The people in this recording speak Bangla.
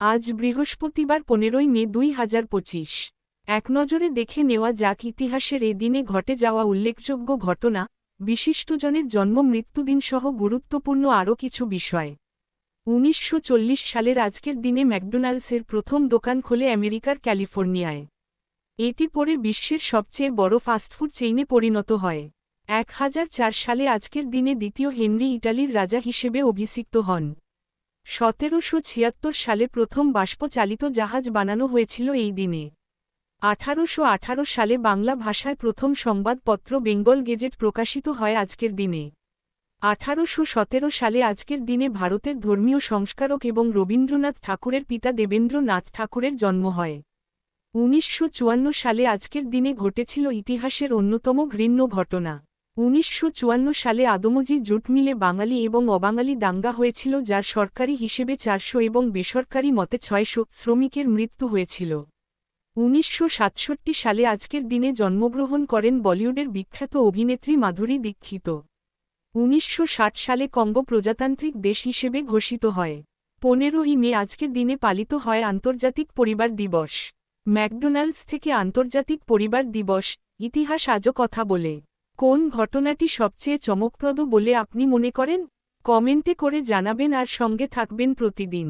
আজ বৃহস্পতিবার পনেরোই মে দুই হাজার পঁচিশ। একনজরে দেখে নেওয়া যাক ইতিহাসের এ দিনে ঘটে যাওয়া উল্লেখযোগ্য ঘটনা, বিশিষ্টজনের জন্ম মৃত্যুদিন সহ গুরুত্বপূর্ণ আরও কিছু বিষয়। উনিশশো সালের আজকের দিনে ম্যাকডোনাল্ডসের প্রথম দোকান খোলে আমেরিকার ক্যালিফোর্নিয়ায়। এটি পরে বিশ্বের সবচেয়ে বড় ফাস্টফুড চেইনে পরিণত হয়। এক হাজার চার সালে আজকের দিনে দ্বিতীয় হেনরি ইটালির রাজা হিসেবে অভিষিক্ত হন। সতেরোশো ছিয়াত্তর সালে প্রথম বাষ্পচালিত জাহাজ বানানো হয়েছিল এই দিনে। আঠারোশো আঠারো সালে বাংলা ভাষায় প্রথম সংবাদপত্র বেঙ্গল গেজেট প্রকাশিত হয় আজকের দিনে। আঠারোশো সতেরো সালে আজকের দিনে ভারতের ধর্মীয় সংস্কারক এবং রবীন্দ্রনাথ ঠাকুরের পিতা দেবেন্দ্রনাথ ঠাকুরের জন্ম হয়। উনিশশো চুয়ান্ন সালে আজকের দিনে ঘটেছিল ইতিহাসের অন্যতম ঘৃণ্য ঘটনা। উনিশশো চুয়ান্ন সালে আদমজি জুট মিলে বাঙালি এবং অবাঙালি দাঙ্গা হয়েছিল, যার সরকারি হিসেবে চারশো এবং বেসরকারি মতে ছয়শো শ্রমিকের মৃত্যু হয়েছিল। উনিশশো সাতষট্টি সালে আজকের দিনে জন্মগ্রহণ করেন বলিউডের বিখ্যাত অভিনেত্রী মাধুরী দীক্ষিত। উনিশশো ষাট সালে কঙ্গো প্রজাতান্ত্রিক দেশ হিসেবে ঘোষিত হয়। পনেরোই মে আজকের দিনে পালিত হয় আন্তর্জাতিক পরিবার দিবস। ম্যাকডোনাল্ডস থেকে আন্তর্জাতিক পরিবার দিবস, ইতিহাস আজও কথা বলে। কোন ঘটনাটি সবচেয়ে চমকপ্রদ বলে আপনি মনে করেন? কমেন্টে করে জানাবেন আর সঙ্গে থাকবেন প্রতিদিন।